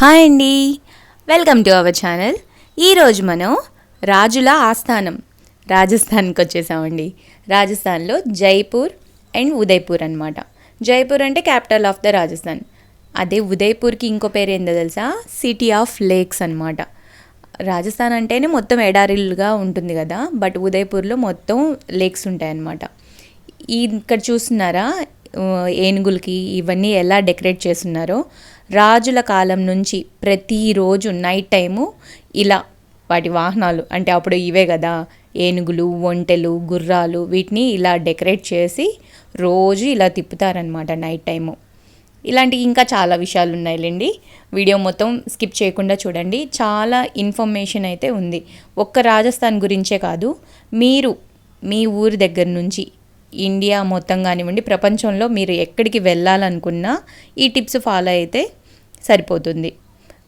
Hi అండి. Welcome to our channel. ఈరోజు మనం రాజుల ఆస్థానం రాజస్థాన్కి వచ్చేసామండి. రాజస్థాన్లో జైపూర్ అండ్ ఉదయ్పూర్ అనమాట జైపూర్ అంటే క్యాపిటల్ ఆఫ్ ద రాజస్థాన్. అదే ఉదయ్పూర్కి ఇంకో పేరు ఏందో తెలుసా? సిటీ ఆఫ్ లేక్స్ అనమాట రాజస్థాన్ అంటేనే మొత్తం ఎడారిలుగా ఉంటుంది కదా బట్ ఉదయ్పూర్లో మొత్తం లేక్స్ ఉంటాయన్నమాట. ఈ ఇక్కడ చూస్తున్నారా? ఏనుగులకి ఇవన్నీ ఎలా డెకరేట్ చేస్తున్నారో రాజుల కాలం నుంచి ప్రతిరోజు నైట్ టైము ఇలా వాటి వాహనాలు అంటే అప్పుడు ఇవే కదా ఏనుగులు ఒంటెలు గుర్రాలు వీటిని ఇలా డెకరేట్ చేసి రోజు ఇలా తిప్పుతారనమాట నైట్ టైము. ఇలాంటి ఇంకా చాలా విషయాలు ఉన్నాయిలేండి. వీడియో మొత్తం స్కిప్ చేయకుండా చూడండి. చాలా ఇన్ఫర్మేషన్ అయితే ఉంది. ఒక్క రాజస్థాన్ గురించే కాదు మీరు మీ ఊరి దగ్గర నుంచి ఇండియా మొత్తం కానివ్వండి ప్రపంచంలో మీరు ఎక్కడికి వెళ్ళాలనుకున్నా ఈ టిప్స్ ఫాలో అయితే సరిపోతుంది.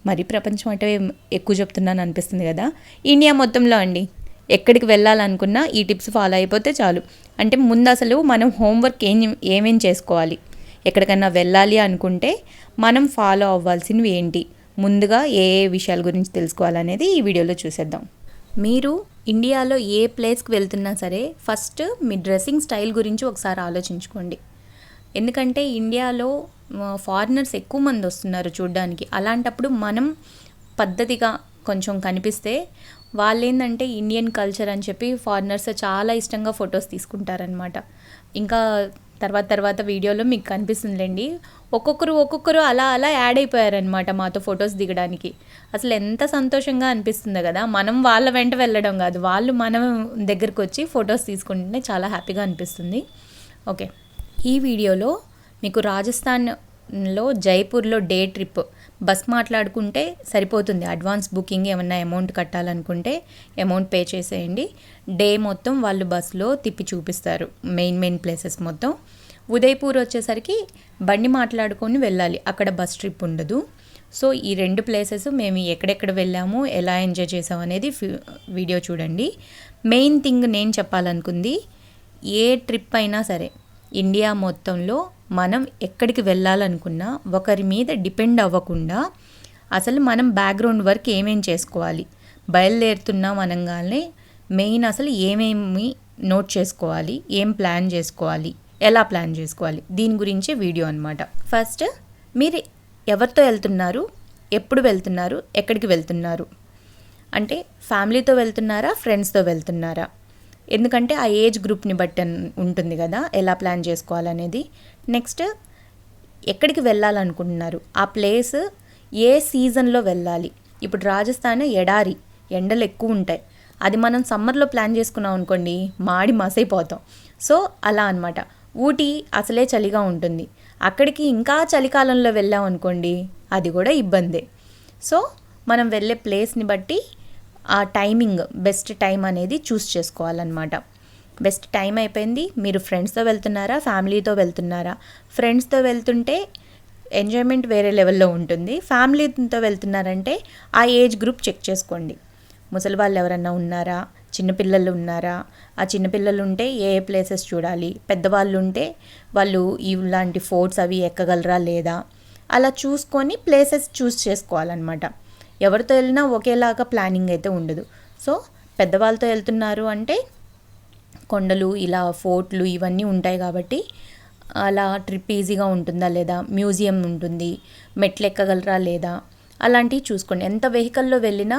మరి ప్రపంచం అంటే ఎక్కువ చెప్తున్నాను అనిపిస్తుంది కదా? ఇండియా మొత్తంలో అండి ఎక్కడికి వెళ్ళాలనుకున్నా ఈ టిప్స్ ఫాలో అయిపోతే చాలు. అంటే ముందు అసలు మనం హోంవర్క్ ఏం ఏమేం చేసుకోవాలి? ఎక్కడికన్నా వెళ్ళాలి అనుకుంటే మనం ఫాలో అవ్వాల్సినవి ఏంటి? ముందుగా ఏ ఏ విషయాల గురించి తెలుసుకోవాలనేది ఈ వీడియోలో చూసేద్దాం. మీరు ఇండియాలో ఏ ప్లేస్కి వెళ్తున్నా సరే ఫస్ట్ మీ డ్రెస్సింగ్ స్టైల్ గురించి ఒకసారి ఆలోచించుకోండి. ఎందుకంటే ఇండియాలో ఫారినర్స్ ఎక్కువ మంది వస్తున్నారు చూడ్డానికి. అలాంటప్పుడు మనం పద్ధతిగా కొంచెం కనిపిస్తే వాళ్ళు ఏంటంటే ఇండియన్ కల్చర్ అని చెప్పి ఫారినర్స్ చాలా ఇష్టంగా ఫొటోస్ తీసుకుంటారనమాట ఇంకా తర్వాత తర్వాత వీడియోలో మీకు కనిపిస్తుందిలేండి. ఒక్కొక్కరు ఒక్కొక్కరు అలా అలా యాడ్ అయిపోయారనమాట మాతో ఫొటోస్ దిగడానికి. అసలు ఎంత సంతోషంగా అనిపిస్తుందో కదా. మనం వాళ్ళ వెంట వెళ్ళడం కాదు. వాళ్ళు మనం దగ్గరకు వచ్చి ఫొటోస్ తీసుకుంటే చాలా హ్యాపీగా అనిపిస్తుంది. ఓకే. ఈ వీడియోలో మీకు రాజస్థాన్లో జైపూర్లో డే ట్రిప్ బస్ మాట్లాడుకుంటే సరిపోతుంది. అడ్వాన్స్ బుకింగ్ ఏమన్నా అమౌంట్ కట్టాలనుకుంటే అమౌంట్ పే చేసేయండి. డే మొత్తం వాళ్ళు బస్సులో తిప్పి చూపిస్తారు. మెయిన్ మెయిన్ ప్లేసెస్ మొత్తం. ఉదయపూర్ వచ్చేసరికి బండి మాట్లాడుకొని వెళ్ళాలి. అక్కడ బస్ ట్రిప్ ఉండదు. సో ఈ రెండు ప్లేసెస్ మేము ఎక్కడెక్కడ వెళ్ళాము ఎలా ఎంజాయ్ చేసాము అనేది వీడియో చూడండి. మెయిన్ థింగ్ నేను చెప్పాలనుకుంది ఏ ట్రిప్ అయినా సరే ఇండియా మొత్తంలో మనం ఎక్కడికి వెళ్ళాలనుకున్నా ఒకరి మీద డిపెండ్ అవ్వకుండా అసలు మనం బ్యాక్గ్రౌండ్ వర్క్ ఏమేం చేసుకోవాలి బయలుదేరుతున్నాం అనగానే మెయిన్ అసలు ఏమేమి నోట్ చేసుకోవాలి ఏం ప్లాన్ చేసుకోవాలి ఎలా ప్లాన్ చేసుకోవాలి దీని గురించే వీడియో అనమాట ఫస్ట్ మీరు ఎవరితో వెళ్తున్నారు? ఎప్పుడు వెళ్తున్నారు? ఎక్కడికి వెళ్తున్నారు? అంటే ఫ్యామిలీతో వెళ్తున్నారా? ఫ్రెండ్స్తో వెళ్తున్నారా? ఎందుకంటే ఆ ఏజ్ గ్రూప్ని బట్టి ఉంటుంది కదా ఎలా ప్లాన్ చేసుకోవాలనేది. నెక్స్ట్ ఎక్కడికి వెళ్ళాలనుకుంటున్నారు? ఆ ప్లేస్ ఏ సీజన్లో వెళ్ళాలి? ఇప్పుడు రాజస్థాన్ ఎడారి ఎండలు ఎక్కువ ఉంటాయి. అది మనం సమ్మర్లో ప్లాన్ చేసుకున్నాం అనుకోండి మాడి మసైపోతాం. సో అలా అన్నమాట. ఊటీ అసలే చలిగా ఉంటుంది. అక్కడికి ఇంకా చలికాలంలో వెళ్ళాం అనుకోండి అది కూడా ఇబ్బందే. సో మనం వెళ్ళే ప్లేస్ని బట్టి ఆ టైమింగ్ బెస్ట్ టైం అనేది చూస్ చేసుకోవాలన్నమాట. బెస్ట్ టైం అయిపోయింది మీరు ఫ్రెండ్స్తో వెళ్తున్నారా ఫ్యామిలీతో వెళ్తున్నారా? ఫ్రెండ్స్తో వెళ్తుంటే ఎంజాయ్మెంట్ వేరే లెవెల్లో ఉంటుంది. ఫ్యామిలీతో వెళ్తున్నారంటే ఆ ఏజ్ గ్రూప్ చెక్ చేసుకోండి. ముసలి వాళ్ళు ఎవరన్నా ఉన్నారా? చిన్నపిల్లలు ఉన్నారా? ఆ చిన్నపిల్లలు ఉంటే ఏ ఏ ప్లేసెస్ చూడాలి? పెద్దవాళ్ళు ఉంటే వాళ్ళు ఇలాంటి ఫోర్ట్స్ అవి ఎక్కగలరా లేదా? అలా చూసుకొని ప్లేసెస్ చూస్ చేసుకోవాలన్నమాట. ఎవరితో వెళ్ళినా ఒకేలాగా ప్లానింగ్ అయితే ఉండదు. సో పెద్దవాళ్ళతో వెళ్తున్నారు అంటే కొండలు ఇలా ఫోర్ట్లు ఇవన్నీ ఉంటాయి కాబట్టి అలా ట్రిప్ ఈజీగా ఉంటుందా లేదా? మ్యూజియం ఉంటుంది. మెట్లు ఎక్కగలరా లేదా? అలాంటివి చూసుకోండి. ఎంత వెహికల్లో వెళ్ళినా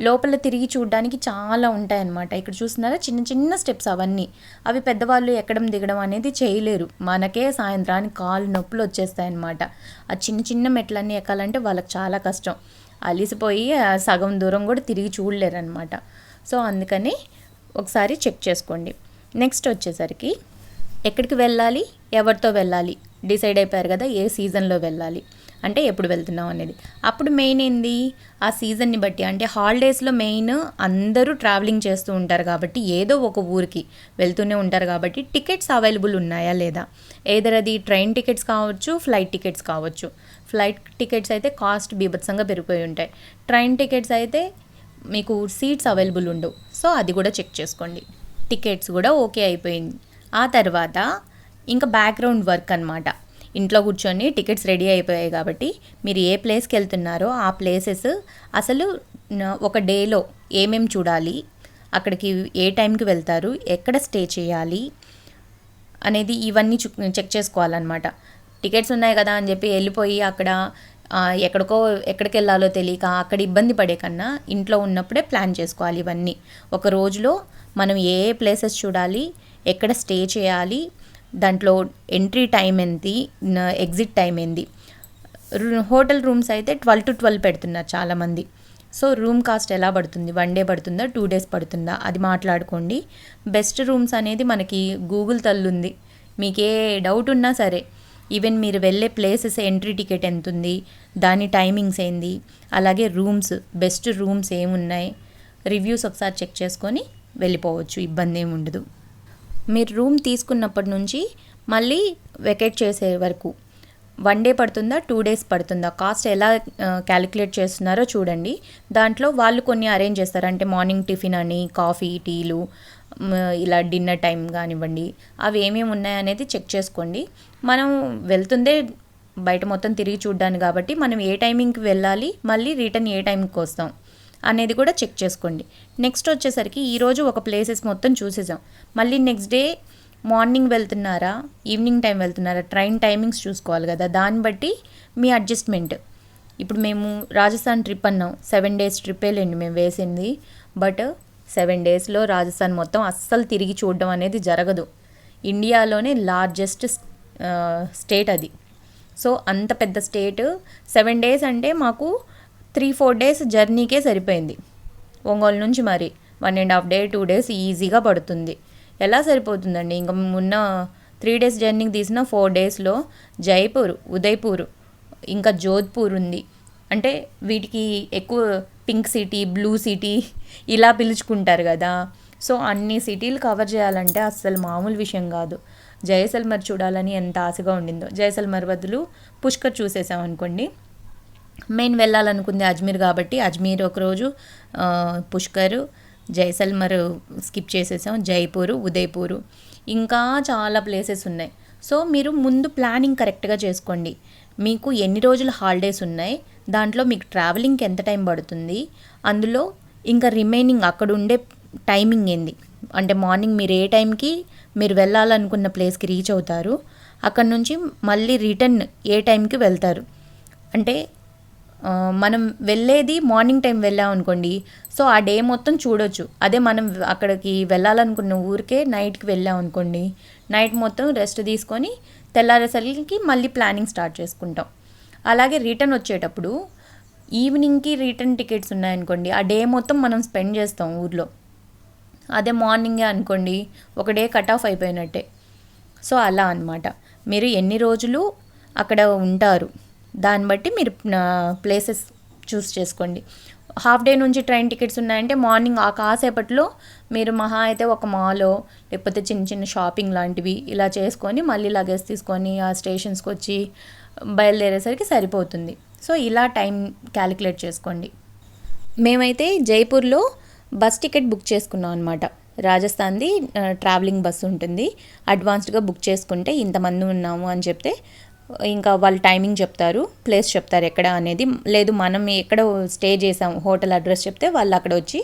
లోపల తిరిగి చూడడానికి చాలా ఉంటాయన్నమాట. ఇక్కడ చూస్తున్నారా? చిన్న చిన్న స్టెప్స్ అవన్నీ. అవి పెద్దవాళ్ళు ఎక్కడం దిగడం అనేది చేయలేరు. మనకే సాయంత్రానికి కాలు నొప్పులు వచ్చేస్తాయన్నమాట. ఆ చిన్న చిన్న మెట్లన్నీ ఎక్కాలంటే వాళ్ళకి చాలా కష్టం. అలిసిపోయి ఆ సగం దూరం కూడా తిరిగి చూడలేరు అనమాట సో అందుకని ఒకసారి చెక్ చేసుకోండి. నెక్స్ట్ వచ్చేసరికి ఎక్కడికి వెళ్ళాలి? ఎవరితో వెళ్ళాలి? డిసైడ్ అయిపోయారు కదా ఏ సీజన్లో వెళ్ళాలి? అంటే ఎప్పుడు వెళ్తున్నాం అనేది. అప్పుడు మెయిన్ ఏంది? ఆ సీజన్ని బట్టి. అంటే హాలిడేస్లో మెయిన్ అందరూ ట్రావెలింగ్ చేస్తూ ఉంటారు కాబట్టి ఏదో ఒక ఊరికి వెళ్తూనే ఉంటారు కాబట్టి టికెట్స్ అవైలబుల్ ఉన్నాయా లేదా? ఏదర్ అది ట్రైన్ టికెట్స్ కావచ్చు ఫ్లైట్ టికెట్స్ కావచ్చు. ఫ్లైట్ టికెట్స్ అయితే కాస్ట్ బీభత్సంగా పెరిగిపోయి ఉంటాయి. ట్రైన్ టికెట్స్ అయితే మీకు సీట్స్ అవైలబుల్ ఉండవు సో అది కూడా చెక్ చేసుకోండి. టికెట్స్ కూడా ఓకే అయిపోయింది. ఆ తర్వాత ఇంకా బ్యాక్గ్రౌండ్ వర్క్ అనమాట ఇంట్లో కూర్చొని టికెట్స్ రెడీ అయిపోయాయి కాబట్టి మీరు ఏ ప్లేస్కి వెళ్తున్నారో ఆ ప్లేసెస్ అసలు ఒక డేలో ఏమేమి చూడాలి అక్కడికి ఏ టైంకి వెళ్తారు ఎక్కడ స్టే చేయాలి అనేది ఇవన్నీ చెక్ చేసుకోవాలన్నమాట. టికెట్స్ ఉన్నాయి కదా అని చెప్పి వెళ్ళిపోయి అక్కడ ఎక్కడికో ఎక్కడికి వెళ్ళాలో తెలియక అక్కడ ఇబ్బంది పడే కన్నా ఇంట్లో ఉన్నప్పుడే ప్లాన్ చేసుకోవాలి ఇవన్నీ. ఒక రోజులో మనం ఏ ఏ ప్లేసెస్ చూడాలి ఎక్కడ స్టే చేయాలి దాంట్లో ఎంట్రీ టైం ఏంటి ఎగ్జిట్ టైం ఏంది. రు- హోటల్ రూమ్స్ అయితే ట్వెల్వ్ టు ట్వెల్వ్ పెడుతున్నారు చాలామంది. సో రూమ్ కాస్ట్ ఎలా పడుతుంది? వన్ డే పడుతుందా? టూ డేస్ పడుతుందా? అది మాట్లాడుకోండి. బెస్ట్ రూమ్స్ అనేది మనకి గూగుల్ తల్లుంది మీకు ఏ డౌట్ ఉన్నా సరే ఈవెన్ మీరు వెళ్ళే ప్లేసెస్ ఎంట్రీ టికెట్ ఎంత ఉంది దాని టైమింగ్స్ ఏంది అలాగే రూమ్స్ బెస్ట్ రూమ్స్ ఏమున్నాయి రివ్యూస్ ఒకసారి చెక్ చేసుకొని వెళ్ళిపోవచ్చు. ఇబ్బంది ఏమి ఉండదు. మీరు రూమ్ తీసుకున్నప్పటి నుంచి మళ్ళీ వెకేట్ చేసే వరకు. వన్ డే పడుతుందా? టూ డేస్ పడుతుందా? కాస్ట్ ఎలా క్యాలిక్యులేట్ చేస్తున్నారో చూడండి. దాంట్లో వాళ్ళు కొన్ని అరేంజ్ చేస్తారు. అంటే మార్నింగ్ టిఫిన్ అని కాఫీ టీలు ఇలా డిన్నర్ టైం కానివ్వండి. అవి ఏమేమి ఉన్నాయనేది చెక్ చేసుకోండి. మనం వెళ్తుందే బయట మొత్తం తిరిగి చూడ్డానికి కాబట్టి మనం ఏ టైమింగ్కి వెళ్ళాలి? మళ్ళీ రిటర్న్ ఏ టైంకి వస్తాం? అనేది కూడా చెక్ చేసుకోండి. నెక్స్ట్ వచ్చేసరికి ఈరోజు ఒక ప్లేసెస్ మొత్తం చూసేసాం. మళ్ళీ నెక్స్ట్ డే మార్నింగ్ వెళ్తున్నారా ఈవినింగ్ టైం వెళ్తున్నారా ట్రైన్ టైమింగ్స్ చూసుకోవాలి కదా. దాన్ని బట్టి మీ అడ్జస్ట్మెంట్ ఇప్పుడు మేము రాజస్థాన్ ట్రిప్ అన్నాం. సెవెన్ డేస్ ట్రిప్ లేండి మేము వేసింది. బట్ సెవెన్ డేస్లో రాజస్థాన్ మొత్తం అస్సలు తిరిగి చూడడం అనేది జరగదు. ఇండియాలోనే లార్జెస్ట్ స్టేట్ అది. సో అంత పెద్ద స్టేట్ సెవెన్ డేస్ అంటే మాకు త్రీ ఫోర్ డేస్ జర్నీకే సరిపోయింది. ఒంగోలు నుంచి మరి one and half day two days ఈజీగా పడుతుంది. ఎలా సరిపోతుందండి? ఇంకా మొన్న త్రీ డేస్ జర్నీకి తీసిన ఫోర్ డేస్లో జైపూర్ ఉదయ్పూర్ ఇంకా జోధ్పూర్ ఉంది. అంటే వీటికి ఎక్కువ పింక్ సిటీ బ్లూ సిటీ ఇలా పిలుచుకుంటారు కదా. సో అన్ని సిటీలు కవర్ చేయాలంటే అస్సలు మామూలు విషయం కాదు. జయసల్మర్ చూడాలని ఎంత ఆశగా ఉండిందో. జయసల్మర్ బదులు పుష్కర్ చూసేసాం అనుకోండి మెయిన్ వెళ్ళాలనుకుంది అజ్మీర్ కాబట్టి అజ్మీర్ ఒకరోజు పుష్కరు పుష్కర్ జైసల్మర్ స్కిప్ చేసేసాం జైపూర్ ఉదయ్పూరు. ఇంకా చాలా ప్లేసెస్ ఉన్నాయి. సో మీరు ముందు ప్లానింగ్ కరెక్ట్గా చేసుకోండి. మీకు ఎన్ని రోజులు హాలిడేస్ ఉన్నాయి దాంట్లో మీకు ట్రావెలింగ్కి ఎంత టైం పడుతుంది అందులో ఇంకా రిమైనింగ్ అక్కడ ఉండే టైమింగ్ ఏంది. అంటే మార్నింగ్ మీరు ఏ టైంకి మీరు వెళ్ళాలనుకున్న ప్లేస్కి రీచ్ అవుతారు అక్కడ నుంచి మళ్ళీ రిటర్న్ ఏ టైంకి వెళ్తారు. అంటే మనం వెళ్ళేది మార్నింగ్ టైం వెళ్ళాం అనుకోండి సో ఆ డే మొత్తం చూడొచ్చు. అదే మనం అక్కడికి వెళ్ళాలనుకున్న ఊరికే నైట్కి వెళ్ళాం అనుకోండి నైట్ మొత్తం రెస్ట్ తీసుకొని తెల్లారేసరికి మళ్ళీ ప్లానింగ్ స్టార్ట్ చేసుకుంటాం. అలాగే రిటర్న్ వచ్చేటప్పుడు ఈవినింగ్కి రిటర్న్ టికెట్స్ ఉన్నాయనుకోండి ఆ డే మొత్తం మనం స్పెండ్ చేస్తాం ఊర్లో. అదే మార్నింగే అనుకోండి ఒక డే కట్ ఆఫ్ అయిపోయినట్టే. సో అలా అన్నమాట. మీరు ఎన్ని రోజులు అక్కడ ఉంటారు? దాన్ని బట్టి మీరు ప్లేసెస్ చూస్ చేసుకోండి. హాఫ్ డే నుంచి ట్రైన్ టికెట్స్ ఉన్నాయంటే మార్నింగ్ ఆ కాసేపట్లో మీరు మహా అయితే ఒక మాలో లేకపోతే చిన్న చిన్న షాపింగ్ లాంటివి ఇలా చేసుకొని మళ్ళీ లగేజ్ తీసుకొని ఆ స్టేషన్స్కి వచ్చి బయలుదేరేసరికి సరిపోతుంది. సో ఇలా టైం క్యాలిక్యులేట్ చేసుకోండి. మేమైతే జైపూర్లో బస్ టికెట్ బుక్ చేసుకున్నాం అనమాట రాజస్థాన్ది ట్రావెలింగ్ బస్సు ఉంటుంది. అడ్వాన్స్డ్గా బుక్ చేసుకుంటే ఇంతమంది ఉన్నాము అని చెప్తే ఇంకా వాళ్ళు టైమింగ్ చెప్తారు ప్లేస్ చెప్తారు ఎక్కడ అనేది. లేదు మనం ఎక్కడ స్టే చేసాం హోటల్ అడ్రస్ చెప్తే వాళ్ళు అక్కడ వచ్చి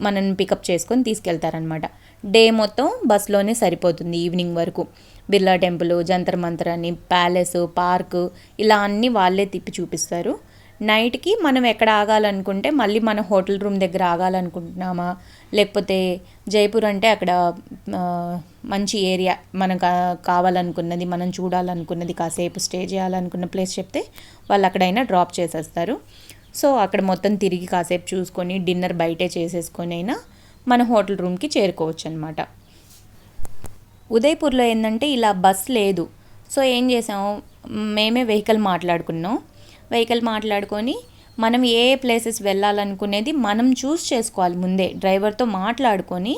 మనల్ని పికప్ చేసుకొని తీసుకెళ్తారనమాట డే మొత్తం బస్లోనే సరిపోతుంది ఈవినింగ్ వరకు. బిర్లా టెంపుల్ జంతర్ మంతర్ అని ప్యాలెస్ పార్క్ ఇలా అన్నీ వాళ్ళే తిప్పి చూపిస్తారు. నైట్కి మనం ఎక్కడ ఆగాలనుకుంటే మళ్ళీ మన హోటల్ రూమ్ దగ్గర ఆగాలనుకుంటున్నామా? లేకపోతే జైపూర్ అంటే అక్కడ మంచి ఏరియా మనకు కావాలనుకున్నది మనం చూడాలనుకున్నది కాసేపు స్టే చేయాలనుకున్న ప్లేస్ చెప్తే వాళ్ళు అక్కడైనా డ్రాప్ చేసేస్తారు. సో అక్కడ మొత్తం తిరిగి కాసేపు చూసుకొని డిన్నర్ బయటే చేసేసుకొని అయినా మన హోటల్ రూమ్కి చేరుకోవచ్చు అనమాట ఉదయపూర్లో ఏంటంటే ఇలా బస్ లేదు. సో ఏం చేసాము మేమే వెహికల్ మాట్లాడుకున్నాం. వెహికల్ మాట్లాడుకొని మనం ఏ ఏ ప్లేసెస్ వెళ్ళాలనుకునేది మనం చూస్ చేసుకోవాలి ముందే. డ్రైవర్తో మాట్లాడుకొని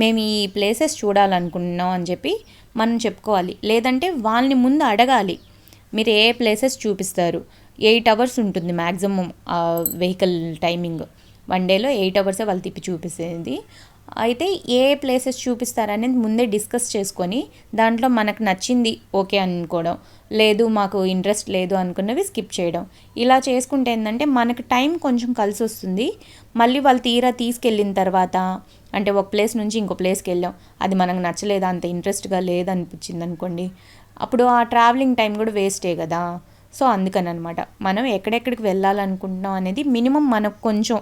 మేము ఈ ప్లేసెస్ చూడాలనుకుంటున్నాం అని చెప్పి మనం చెప్పుకోవాలి. లేదంటే వాళ్ళని ముందు అడగాలి. మీరు ఏ ప్లేసెస్ చూపిస్తారు? ఎయిట్ అవర్స్ ఉంటుంది మ్యాక్సిమం వెహికల్ టైమింగ్ వన్ డేలో ఎయిట్ అవర్సే వాళ్ళు తిప్పి చూపిస్తుంది అయితే ఏ ప్లేసెస్ చూపిస్తారనేది ముందే డిస్కస్ చేసుకొని దాంట్లో మనకు నచ్చింది ఓకే అనుకోవడం లేదు మాకు ఇంట్రెస్ట్ లేదు అనుకున్నవి స్కిప్ చేయడం. ఇలా చేసుకుంటే ఏంటంటే మనకు టైం కొంచెం కలిసి వస్తుంది. మళ్ళీ వాళ్ళు తీరా తీసుకెళ్ళిన తర్వాత అంటే ఒక ప్లేస్ నుంచి ఇంకో ప్లేస్కి వెళ్ళాం అది మనకు నచ్చలేదు అంత ఇంట్రెస్ట్గా లేదనిపించింది అనుకోండి అప్పుడు ఆ ట్రావెలింగ్ టైం కూడా వేస్టే కదా. సో అందుకని అనమాట మనం ఎక్కడెక్కడికి వెళ్ళాలనుకుంటున్నాం అనేది మినిమం మనకు కొంచెం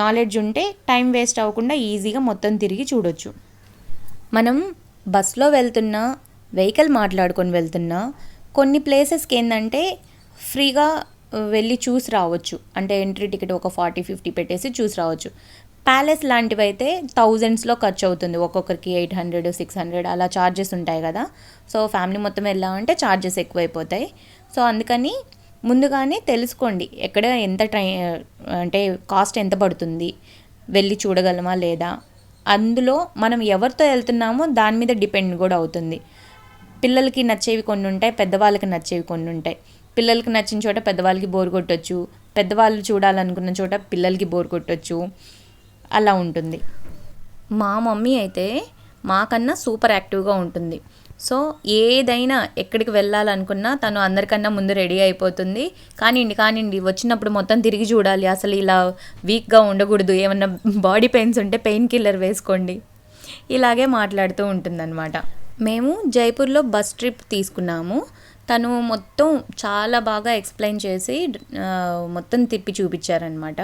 నాలెడ్జ్ ఉంటే టైం వేస్ట్ అవ్వకుండా ఈజీగా మొత్తం తిరిగి చూడొచ్చు. మనం బస్లో వెళ్తున్నా వెహికల్ మాట్లాడుకొని వెళ్తున్నా కొన్ని ప్లేసెస్కి ఏంటంటే ఫ్రీగా వెళ్ళి చూసి రావచ్చు. అంటే ఎంట్రీ టికెట్ ఒక ఫార్టీ ఫిఫ్టీ పెట్టేసి చూసి రావచ్చు. ప్యాలెస్ లాంటివి అయితే థౌజండ్స్లో ఖర్చు అవుతుంది ఒక్కొక్కరికి ఎయిట్ హండ్రెడ్ సిక్స్ హండ్రెడ్ అలా ఛార్జెస్ ఉంటాయి కదా. సో ఫ్యామిలీ మొత్తం వెళ్ళామంటే ఛార్జెస్ ఎక్కువైపోతాయి. సో అందుకని ముందుగానే తెలుసుకోండి ఎక్కడ ఎంత ట్రై అంటే కాస్ట్ ఎంత పడుతుంది వెళ్ళి చూడగలమా లేదా? అందులో మనం ఎవరితో వెళ్తున్నామో దాని మీద డిపెండ్ కూడా అవుతుంది. పిల్లలకి నచ్చేవి కొన్ని ఉంటాయి పెద్దవాళ్ళకి నచ్చేవి కొన్ని ఉంటాయి. పిల్లలకి నచ్చిన చోట పెద్దవాళ్ళకి బోర్ కొట్టచ్చు పెద్దవాళ్ళు చూడాలనుకున్న చోట పిల్లలకి బోర్ కొట్టచ్చు అలా ఉంటుంది. మా మమ్మీ అయితే మాకన్నా సూపర్ యాక్టివ్గా ఉంటుంది. సో ఏదైనా ఎక్కడికి వెళ్ళాలనుకున్నా తను అందరికన్నా ముందు రెడీ అయిపోతుంది. కానివ్వండి కానివ్వండి వచ్చినప్పుడు మొత్తం తిరిగి చూడాలి. అసలు ఇలా వీక్గా ఉండకూడదు. ఏమన్నా బాడీ పెయిన్స్ ఉంటే పెయిన్ కిల్లర్ వేసుకోండి. ఇలాగే మాట్లాడుతూ ఉంటుందన్నమాట. మేము జైపూర్లో బస్ ట్రిప్ తీసుకున్నాము. తను మొత్తం చాలా బాగా ఎక్స్ప్లెయిన్ చేసి మొత్తం తిప్పి చూపించారనమాట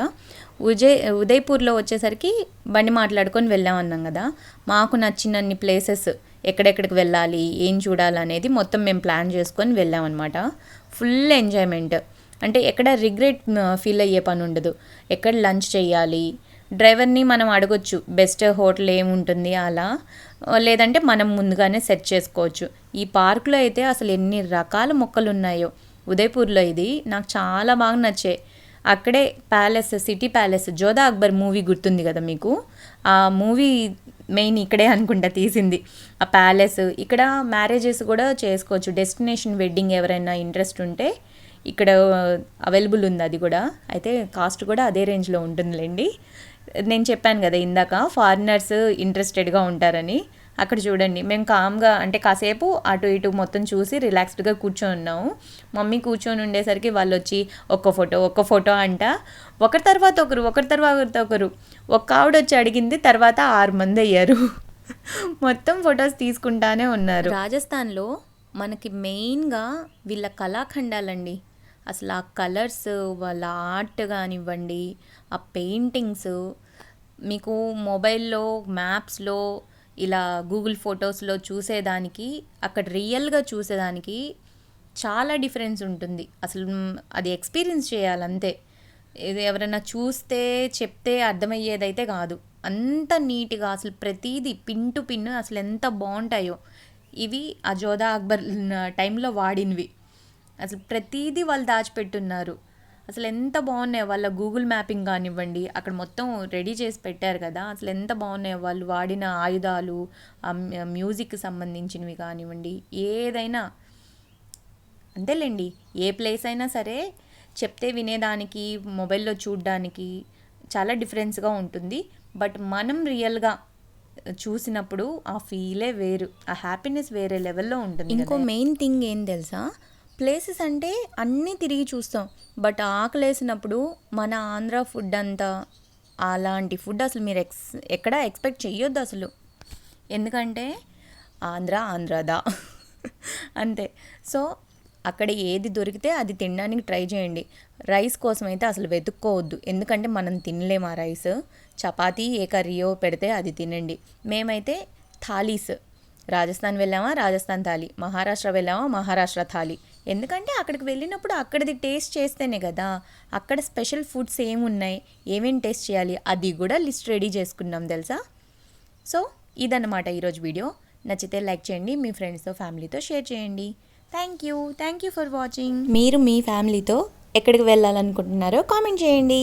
ఉజయ్ ఉదయ్పూర్లో వచ్చేసరికి బండి మాట్లాడుకొని వెళ్ళామన్నాం కదా. మాకు నచ్చినన్ని ప్లేసెస్ ఎక్కడెక్కడికి వెళ్ళాలి ఏం చూడాలి అనేది మొత్తం మేము ప్లాన్ చేసుకొని వెళ్ళామన్నమాట. ఫుల్ ఎంజాయ్మెంట్ అంటే ఎక్కడ రిగ్రెట్ ఫీల్ అయ్యే పని ఉండదు. ఎక్కడ లంచ్ చేయాలి? డ్రైవర్ని మనం అడగొచ్చు బెస్ట్ హోటల్ ఏముంటుంది? అలా. లేదంటే మనం ముందుగానే సెట్ చేసుకోవచ్చు. ఈ పార్కులో అయితే అసలు ఎన్ని రకాల మొక్కలు ఉన్నాయో ఉదయపూర్లో ఇది నాకు చాలా బాగా నచ్చాయి అక్కడే palace city palace Jodha Akbar movie గుర్తుంది కదా మీకు? ఆ మూవీ మెయిన్ ఇక్కడే అనుకుంటా తీసింది. ఆ ప్యాలెస్ ఇక్కడ మ్యారేజెస్ కూడా చేసుకోవచ్చు. డెస్టినేషన్ వెడ్డింగ్ ఎవరైనా ఇంట్రెస్ట్ ఉంటే ఇక్కడ అవైలబుల్ ఉంది అది కూడా. అయితే కాస్ట్ కూడా అదే రేంజ్లో ఉంటుందిలేండి. నేను చెప్పాను కదా ఇందాక ఫారినర్స్ ఇంట్రెస్టెడ్గా ఉంటారని. అక్కడ చూడండి. మేము కామ్గా అంటే కాసేపు అటు ఇటు మొత్తం చూసి రిలాక్స్డ్గా కూర్చొని ఉన్నాము. మమ్మీ కూర్చొని ఉండేసరికి వాళ్ళు వచ్చి ఒక్క ఫోటో ఒక్క ఫోటో అంట. ఒకరి తర్వాత ఒకరు ఒకరి తర్వాత ఒకరు. ఒక్క ఆవిడ వచ్చి అడిగింది తర్వాత ఆరు మంది అయ్యారు. మొత్తం ఫొటోస్ తీసుకుంటానే ఉన్నారు. రాజస్థాన్లో మనకి మెయిన్గా వీళ్ళ కళాఖండాలండి. అసలు ఆ కలర్స్ వాళ్ళ ఆర్ట్ కానివ్వండి ఆ పెయింటింగ్స్ మీకు మొబైల్లో మ్యాప్స్లో ఇలా గూగుల్ ఫొటోస్లో చూసేదానికి అక్కడ రియల్గా చూసేదానికి చాలా డిఫరెన్స్ ఉంటుంది. అసలు అది ఎక్స్పీరియన్స్ చేయాలంతే. ఇది ఎవరైనా చూస్తే చెప్తే అర్థమయ్యేదైతే కాదు. అంత నీట్గా అసలు ప్రతిదీ పిన్ టు పిన్ అసలు ఎంత బాగుంటాయో. ఇవి అజోదా అక్బర్ టైంలో వాడినవి. అసలు ప్రతిదీ వాళ్ళు దాచిపెట్టున్నారు. అసలు ఎంత బాగున్నాయో వాళ్ళ గూగుల్ మ్యాపింగ్ కానివ్వండి అక్కడ మొత్తం రెడీ చేసి పెట్టారు కదా అసలు ఎంత బాగున్నాయో వాళ్ళు వాడిన ఆయుధాలు ఆ మ్యూ- మ్యూజిక్కి సంబంధించినవి కానివ్వండి ఏదైనా. అంతేలేండి ఏ ప్లేస్ అయినా సరే చెప్తే వినేదానికి మొబైల్లో చూడడానికి చాలా డిఫరెన్స్గా ఉంటుంది. బట్ మనం రియల్గా చూసినప్పుడు ఆ ఫీలే వేరు ఆ హ్యాపీనెస్ వేరే లెవెల్లో ఉంటుంది ఇంకో మెయిన్ థింగ్ ఏం తెలుసా? ప్లేసెస్ అంటే అన్నీ తిరిగి చూస్తాం. బట్ ఆకలేసినప్పుడు మన ఆంధ్ర ఫుడ్ అంతా అలాంటి ఫుడ్ అసలు మీరు ఎక్స్ ఎక్కడ ఎక్స్పెక్ట్ చేయొద్దు అసలు. ఎందుకంటే ఆంధ్ర ఆంధ్రదా. అంతే. సో అక్కడ ఏది దొరికితే అది తినడానికి ట్రై చేయండి. రైస్ కోసం అయితే అసలు వెతుక్కోవద్దు. ఎందుకంటే మనం తినలేము ఆ రైస్. చపాతీ ఏ కర్రీయో పెడితే అది తినండి. మేమైతే థాలీస్. రాజస్థాన్ వెళ్ళామా? రాజస్థాన్ థాలీ. మహారాష్ట్ర వెళ్ళామా? మహారాష్ట్ర థాలీ. ఎందుకంటే అక్కడికి వెళ్ళినప్పుడు అక్కడిది టేస్ట్ చేస్తేనే కదా అక్కడ స్పెషల్ ఫుడ్స్ ఏమున్నాయి ఏమేం టేస్ట్ చేయాలి అది కూడా లిస్ట్ రెడీ చేసుకున్నాం తెలుసా? సో ఇదన్నమాట ఈరోజు వీడియో. నచ్చితే లైక్ చేయండి మీ ఫ్రెండ్స్తో ఫ్యామిలీతో షేర్ చేయండి. Thank you. Thank you for watching. మీరు మీ ఫ్యామిలీతో ఎక్కడికి వెళ్ళాలనుకుంటున్నారో కామెంట్ చేయండి.